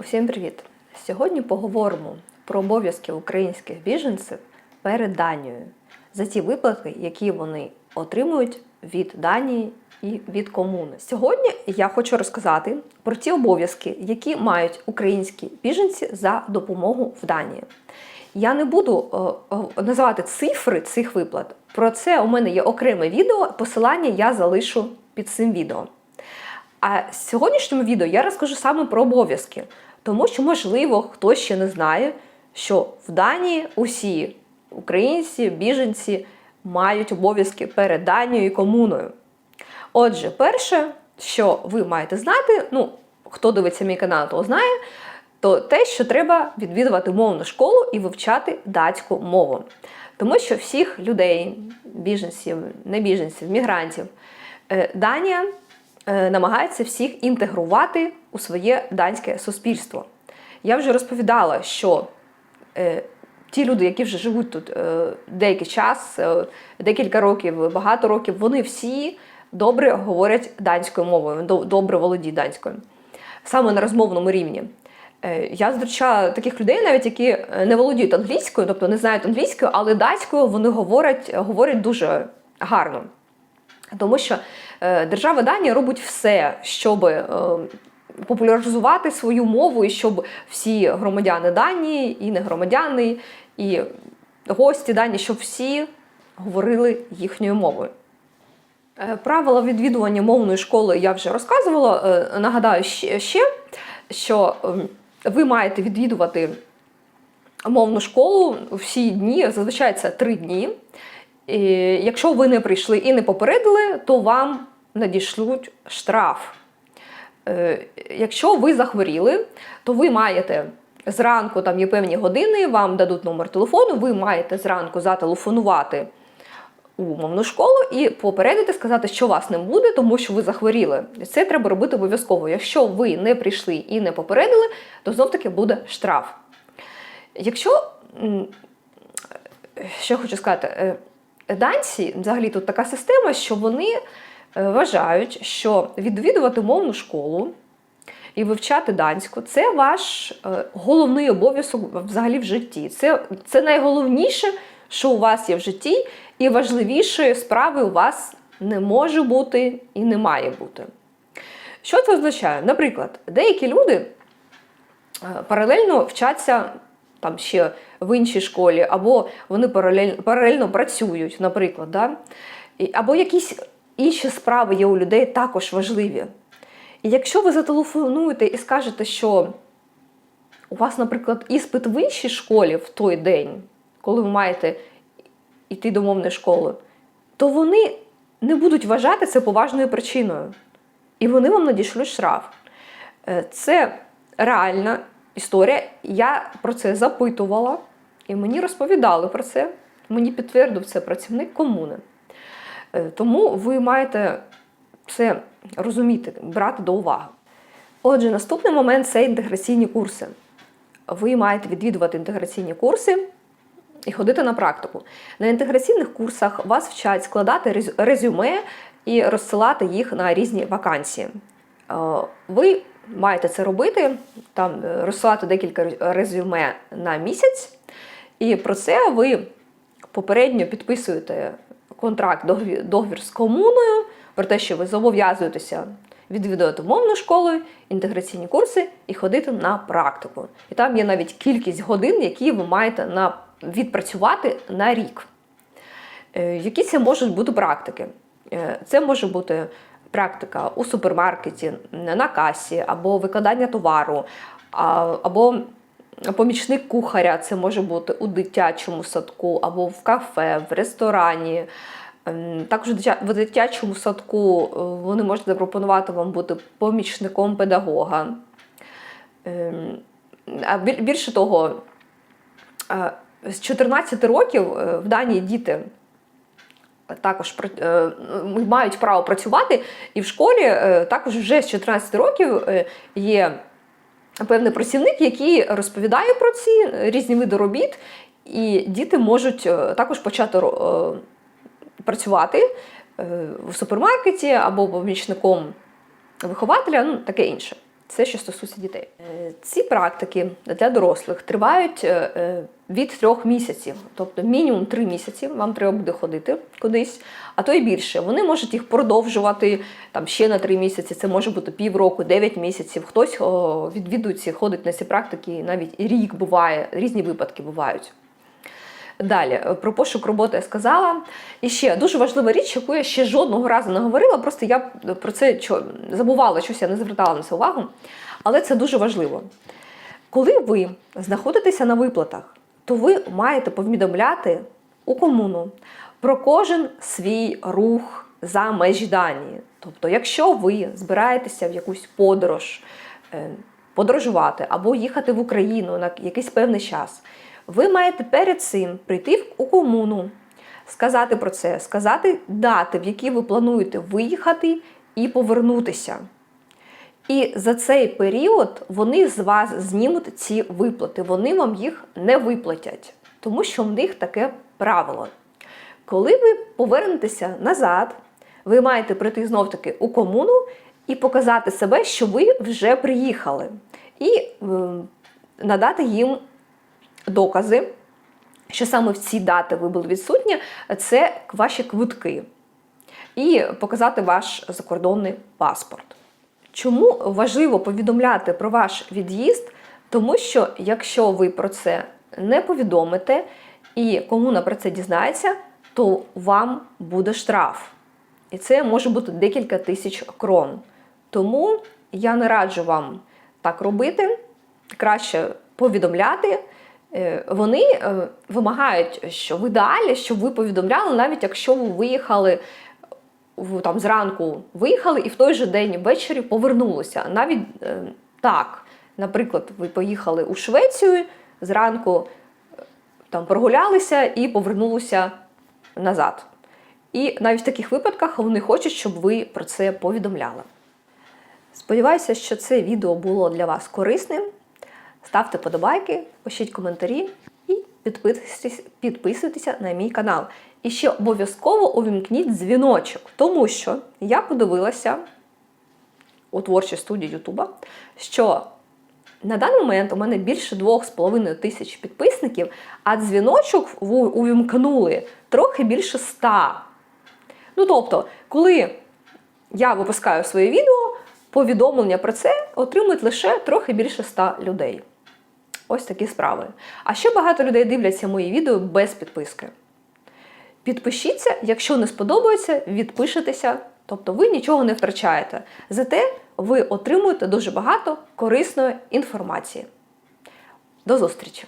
Усім привіт! Сьогодні поговоримо про обов'язки українських біженців перед Данією за ті виплати, які вони отримують від Данії і від комуни. Сьогодні я хочу розказати про ті обов'язки, які мають українські біженці за допомогу в Данії. Я не буду е, е, називати цифри цих виплат. Про це у мене є окреме відео. Посилання я залишу під цим відео. А в сьогоднішньому відео я розкажу саме про обов'язки, тому що, можливо, хтось ще не знає, що в Данії усі українці, біженці мають обов'язки перед Данією і комуною. Отже, перше, що ви маєте знати, ну, хто дивиться мій канал, то знає, то те, що треба відвідувати мовну школу і вивчати датську мову. Тому що всіх людей, біженців, небіженців, мігрантів, е, Данія намагається всіх інтегрувати у своє данське суспільство. Я вже розповідала, що е, ті люди, які вже живуть тут е, деякий час, е, декілька років, багато років, вони всі добре говорять данською мовою, добре володіють данською, саме на розмовному рівні. Е, Я зустрічала таких людей, навіть які е, не володіють англійською, тобто не знають англійською, але датською вони говорять, говорять дуже гарно. Тому що е, держава Данія робить все, щоб е, популяризувати свою мову, і щоб всі громадяни Данії, і не громадяни, і гості Данії, щоб всі говорили їхньою мовою. Е, Правила відвідування мовної школи я вже розказувала. Е, Нагадаю ще, ще, що ем, ви маєте відвідувати мовну школу всі дні, зазвичай це три дні. І якщо ви не прийшли і не попередили, то вам надішлють штраф. Е, Якщо ви захворіли, то ви маєте зранку, там є певні години, вам дадуть номер телефону, ви маєте зранку зателефонувати у мовну школу і попередити, сказати, що вас не буде, тому що ви захворіли. Це треба робити обов'язково. Якщо ви не прийшли і не попередили, то знов таки буде штраф. Якщо що хочу сказати, е, данці, взагалі тут така система, що вони е, вважають, що відвідувати мовну школу і вивчати данську це ваш е, головний обов'язок взагалі в житті. Це, це найголовніше, що у вас є в житті, і важливішої справи у вас не може бути і не має бути. Що це означає? Наприклад, деякі люди е, паралельно вчаться там ще в іншій школі, або вони паралельно, паралельно працюють, наприклад, да? Або якісь інші справи є у людей також важливі. І якщо ви зателефонуєте і скажете, що у вас, наприклад, іспит в іншій школі в той день, коли ви маєте йти до мовної школи, то вони не будуть вважати це поважною причиною. І вони вам надішлють штраф. Е, Це реальна історія. Я про це запитувала, і мені розповідали про це. Мені підтвердив це працівник комуни. Е, Тому ви маєте це розуміти, брати до уваги. Отже, наступний момент це інтеграційні курси. Ви маєте відвідувати інтеграційні курси і ходити на практику. На інтеграційних курсах вас вчать складати резюме і розсилати їх на різні вакансії. Е, Ви маєте це робити, там е, розсилати декілька резюме на місяць, і про це ви попередньо підписуєте контракт, договір, з комуною про те, що ви зобов'язуєтеся відвідувати мовну школу, інтеграційні курси і ходити на практику. І там є навіть кількість годин, які ви маєте на, відпрацювати на рік. Е, Які це можуть бути практики? Е, Це може бути практика у супермаркеті, на касі, або викладання товару, або помічник кухаря, це може бути у дитячому садку, або в кафе, в ресторані. Ем, Також в дитячому садку е, вони можуть запропонувати вам бути помічником педагога. Ем, більше того, е, з 14 років е, в Данії діти також е, мають право працювати, і в школі е, також вже з 14 років е, є певний працівник, який розповідає про ці різні види робіт, і діти можуть також почати працювати в супермаркеті або помічником вихователя, ну таке інше. Це що стосується дітей. Е, Ці практики для дорослих тривають е, е, від трьох місяців, тобто мінімум три місяці. Вам треба буде ходити кудись, а то й більше. Вони можуть їх продовжувати там ще на три місяці. Це може бути півроку, дев'ять місяців. Хтось відвідується, ходить на ці практики, навіть рік буває, різні випадки бувають. Далі е, про пошук роботи я сказала. І ще дуже важлива річ, яку я ще жодного разу не говорила. Просто я про це забувала, щось я не звертала на це увагу. Але це дуже важливо. Коли ви знаходитеся на виплатах, то ви маєте повідомляти у комуну про кожен свій рух за межі Данії. Тобто, якщо ви збираєтеся в якусь подорож, е, подорожувати або їхати в Україну на якийсь певний час, ви маєте перед цим прийти у комуну, сказати про це, сказати дати, в які ви плануєте виїхати і повернутися. І за цей період вони з вас знімуть ці виплати. Вони вам їх не виплатять, тому що в них таке правило. Коли ви повернетеся назад, ви маєте прийти знов таки у комуну і показати себе, що ви вже приїхали, і ем, надати їм докази, що саме в ці дати ви були відсутні, це ваші квитки, і показати ваш закордонний паспорт. Чому важливо повідомляти про ваш від'їзд? Тому що якщо ви про це не повідомите і комуна про це дізнається, то вам буде штраф. І це може бути декілька тисяч крон. Тому я не раджу вам так робити. Краще повідомляти. Е, Вони е, вимагають, що в ідеалі, щоб ви повідомляли, навіть якщо ви виїхали там зранку виїхали і в той же день ввечері повернулися. Навіть е, так, наприклад, ви поїхали у Швецію, зранку там прогулялися і повернулися назад. І навіть в таких випадках вони хочуть, щоб ви про це повідомляли. Сподіваюся, що це відео було для вас корисним. Ставте подобайки, пишіть коментарі і підписуйтесь, підписуйтеся на мій канал. І ще обов'язково увімкніть дзвіночок, тому що я подивилася у творчій студії Ютуба, що на даний момент у мене більше 2,5 тисяч підписників, а дзвіночок увімкнули трохи більше 100. Ну тобто, коли я випускаю своє відео, повідомлення про це отримують лише трохи більше 100 людей. Ось такі справи. А ще багато людей дивляться мої відео без підписки. Підпишіться, якщо не сподобається, відпишетеся, тобто ви нічого не втрачаєте. Зате ви отримуєте дуже багато корисної інформації. До зустрічі!